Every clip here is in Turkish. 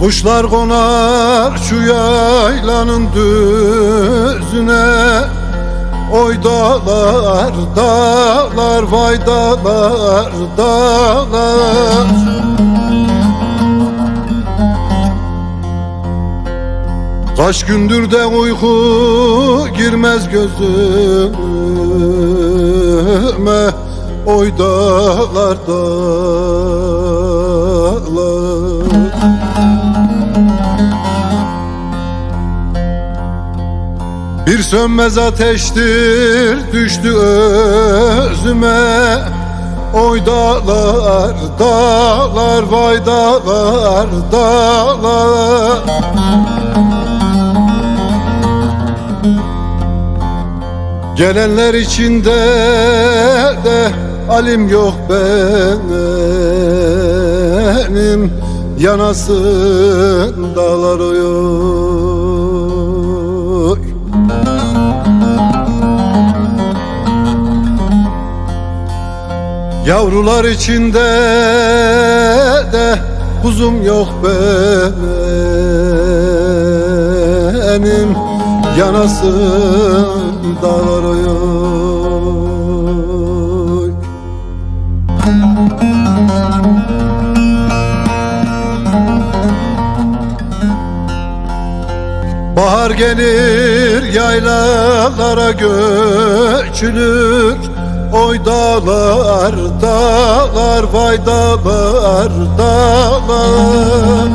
Kuşlar konar şu yaylanın düzüne. Oy dağlar, dağlar, vay dağlar, dağlar. Kaç gündür de uyku girmez gözüme Oy dağlar, dağlar. Bir sönmez ateştir düştü özüme. Oy dağlar, dağlar, vay dağlar, dağlar Gelenler içinde de alim yok benim. Yanasın dağlar oy. Yavrular içinde de kuzum yok benim. Yanasın dağlar oy Bahar gelir yaylalara göçülür. Oy dağlar, dağlar, vay dağlar, dağlar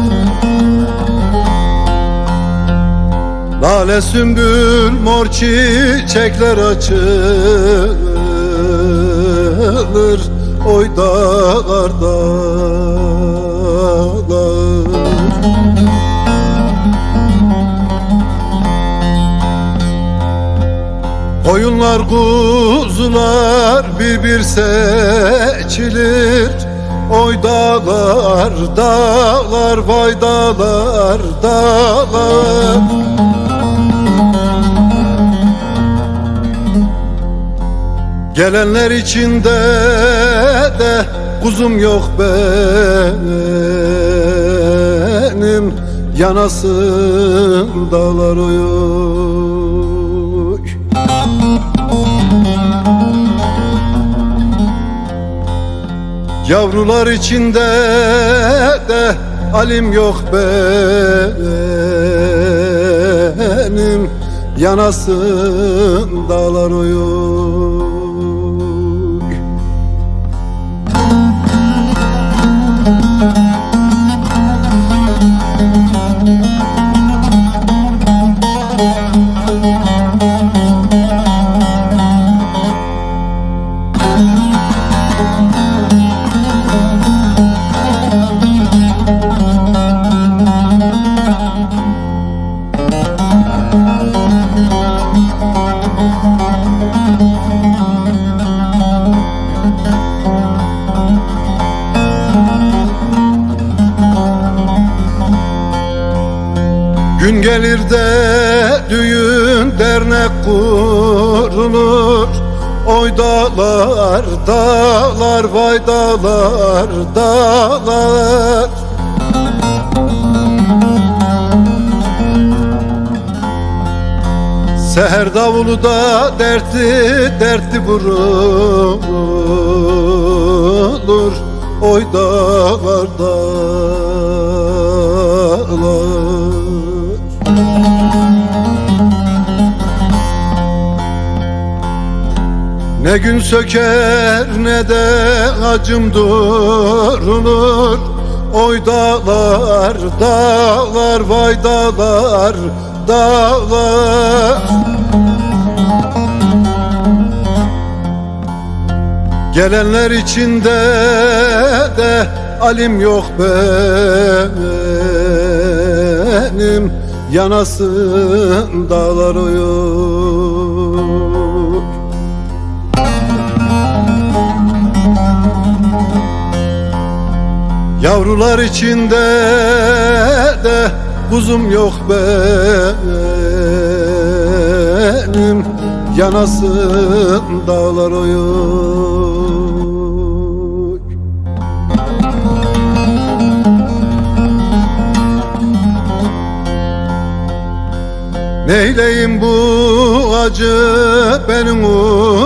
Lale sümbül mor çiçekler açılır Oy dağlar, dağlar. Koyunlar kuzular bir bir seçilir Oy dağlar dağlar vay dağlar dağlar. Gelenler içinde de kuzum yok benim. Yanasın dağlar oy Yavrular içinde de alim yok benim. Yanasın dağlar oy Gün gelir de düğün dernek kurulur. Oy dağlar, dağlar, vay dağlar, dağlar. Seher davulu da dertli, dertli vurulur. Oy dağlar, dağlar Ne gün söker ne de acım durulur. Oy dağlar, dağlar, vay dağlar, dağlar. Gelenler içinde de alim yok benim. Yanasın dağlar oy Yavrular içinde de kuzum yok benim. Yanasın dağlar oyuk. Neyleyim bu acı benim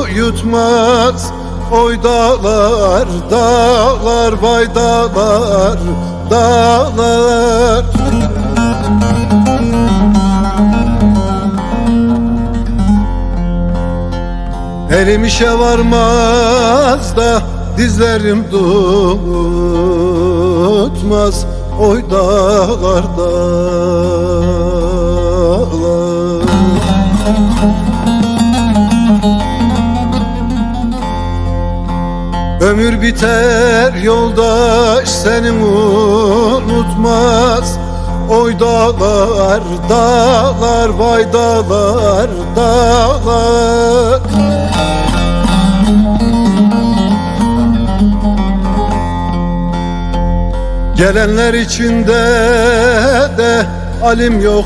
uyutmaz Oy dağlar, dağlar, vay dağlar, dağlar. Elim işe varmaz da dizlerim tutmaz. Oy dağlar dağlar Ömür biter yoldaş seni unutmaz. Oy dağlar dağlar vay dağlar dağlar. Gelenler içinde de alim yok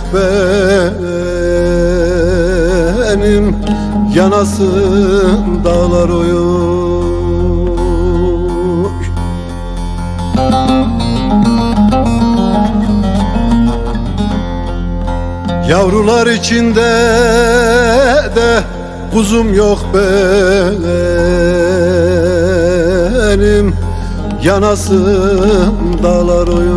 benim. Yanasın dağlar oyuk Yavrular içinde de kuzum yok benim. Yanasın dağlar oyuk